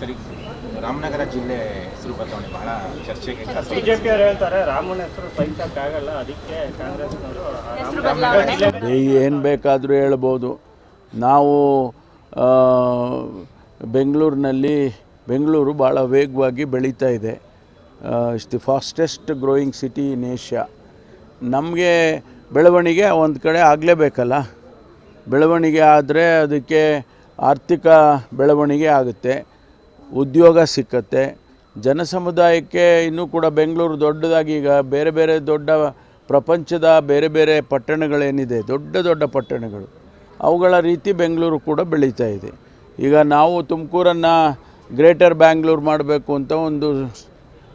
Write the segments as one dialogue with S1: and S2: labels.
S1: ಸರಿ ರಾಮನಗರ ಜಿಲ್ಲೆ ಹೆಸರು ಬದಲಾವಣೆ ಬಹಳ ಚರ್ಚೆಗೆ
S2: ಬಿಜೆಪಿ ಅವ್ರು ಹೇಳ್ತಾರೆ ರಾಮನ ಹೆಸರು ಸಹಿಸಕ್ಕಾಗಲ್ಲ ಅದಕ್ಕೆ ಕಾಂಗ್ರೆಸ್ನವರು
S3: ಏನು ಬೇಕಾದರೂ ಹೇಳ್ಬೋದು. ನಾವು ಬೆಂಗಳೂರಿನಲ್ಲಿ ಬೆಂಗಳೂರು ಭಾಳ ವೇಗವಾಗಿ ಬೆಳೀತಾ ಇದೆ. It's the fastest growing city in Asia ನಮಗೆ ಬೆಳವಣಿಗೆ ಒಂದು ಕಡೆ ಆಗಲೇಬೇಕಲ್ಲ. ಬೆಳವಣಿಗೆ ಆದರೆ ಅದಕ್ಕೆ ಆರ್ಥಿಕ ಬೆಳವಣಿಗೆ ಆಗುತ್ತೆ. ಉದ್ಯೋಗ ಸಿಕ್ಕತ್ತೆ. ಜನಸಮುದಾಯಕ್ಕೆ ಇನ್ನೂ ಕೂಡ ಬೆಂಗಳೂರು ದೊಡ್ಡದಾಗಿ ಈಗ ಬೇರೆ ಬೇರೆ ದೊಡ್ಡ ಪ್ರಪಂಚದ ಬೇರೆ ಬೇರೆ ಪಟ್ಟಣಗಳೇನಿದೆ, ದೊಡ್ಡ ದೊಡ್ಡ ಪಟ್ಟಣಗಳು. ಅವುಗಳ ರೀತಿ ಬೆಂಗಳೂರು ಕೂಡ ಬೆಳೀತಾ ಇದೆ. ಈಗ ನಾವು ತುಮಕೂರನ್ನು ಗ್ರೇಟರ್ ಬ್ಯಾಂಗ್ಳೂರು ಮಾಡಬೇಕು ಅಂತ ಒಂದು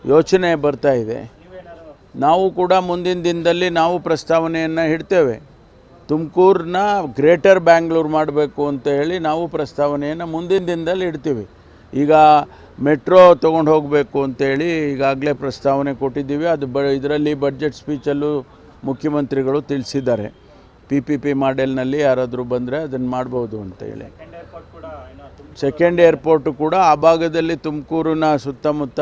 S3: ಯೋಚನೆ ಬರ್ತಾ ಇದೆ. ನಾವು ಕೂಡ ಮುಂದಿನ ದಿನದಲ್ಲಿ ನಾವು ಪ್ರಸ್ತಾವನೆಯನ್ನು ಇಡ್ತೇವೆ. ತುಮಕೂರನ್ನ ಗ್ರೇಟರ್ ಬ್ಯಾಂಗ್ಳೂರು ಮಾಡಬೇಕು ಅಂತ ಹೇಳಿ ನಾವು ಪ್ರಸ್ತಾವನೆಯನ್ನು ಮುಂದಿನ ದಿನದಲ್ಲಿ ಇಡ್ತೀವಿ. ಈಗ ಮೆಟ್ರೋ ತೊಗೊಂಡು ಹೋಗಬೇಕು ಅಂತೇಳಿ ಈಗಾಗಲೇ ಪ್ರಸ್ತಾವನೆ ಕೊಟ್ಟಿದ್ದೀವಿ. ಅದು ಬ, ಇದರಲ್ಲಿ ಬಡ್ಜೆಟ್ ಸ್ಪೀಚಲ್ಲೂ ಮುಖ್ಯಮಂತ್ರಿಗಳು ತಿಳಿಸಿದ್ದಾರೆ. ಪಿ ಪಿ ಪಿ ಮಾಡೆಲ್ನಲ್ಲಿ ಯಾರಾದರೂ ಬಂದರೆ ಅದನ್ನು ಮಾಡ್ಬೋದು ಅಂತೇಳಿ ಸೆಕೆಂಡ್ ಏರ್ಪೋರ್ಟು ಕೂಡ ಆ ಭಾಗದಲ್ಲಿ ತುಮಕೂರಿನ ಸುತ್ತಮುತ್ತ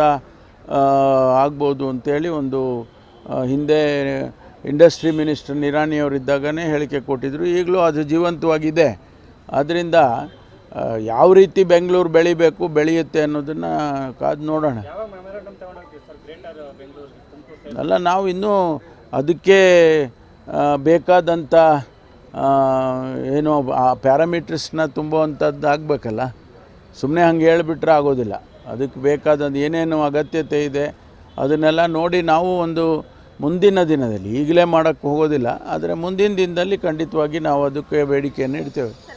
S3: ಆಗ್ಬೋದು ಅಂತೇಳಿ ಒಂದು ಹಿಂದೆ ಇಂಡಸ್ಟ್ರಿ ಮಿನಿಸ್ಟರ್ ನಿರಾಣಿಯವರಿದ್ದಾಗನೇ ಹೇಳಿಕೆ ಕೊಟ್ಟಿದ್ದರು ಈಗಲೂ ಅದು ಜೀವಂತವಾಗಿದೆ. ಆದ್ದರಿಂದ ಯಾವ ರೀತಿ ಬೆಂಗಳೂರು ಬೆಳಿಬೇಕು ಬೆಳೆಯುತ್ತೆ ಅನ್ನೋದನ್ನು ಕಾದು ನೋಡೋಣ. ಅಲ್ಲ ನಾವು ಇನ್ನೂ ಅದಕ್ಕೆ ಬೇಕಾದಂಥ ಏನು ಆ ಪ್ಯಾರಾಮೀಟರ್ಸ್ನ ತುಂಬುವಂಥದ್ದು ಆಗಬೇಕಲ್ಲ. ಸುಮ್ಮನೆ ಹಂಗೆ ಹೇಳಿಬಿಟ್ರೆ ಆಗೋದಿಲ್ಲ. ಅದಕ್ಕೆ ಬೇಕಾದಂಥ ಏನೇನು ಅಗತ್ಯತೆ ಇದೆ ಅದನ್ನೆಲ್ಲ ನೋಡಿ ನಾವು ಒಂದು ಮುಂದಿನ ದಿನದಲ್ಲಿ ಈಗಲೇ ಮಾಡೋಕ್ಕೆ ಹೋಗೋದಿಲ್ಲ ಆದರೆ ಮುಂದಿನ ದಿನದಲ್ಲಿ ಖಂಡಿತವಾಗಿ ನಾವು ಅದಕ್ಕೆ ಬೇಡಿಕೆಯನ್ನು ಇಡ್ತೇವೆ.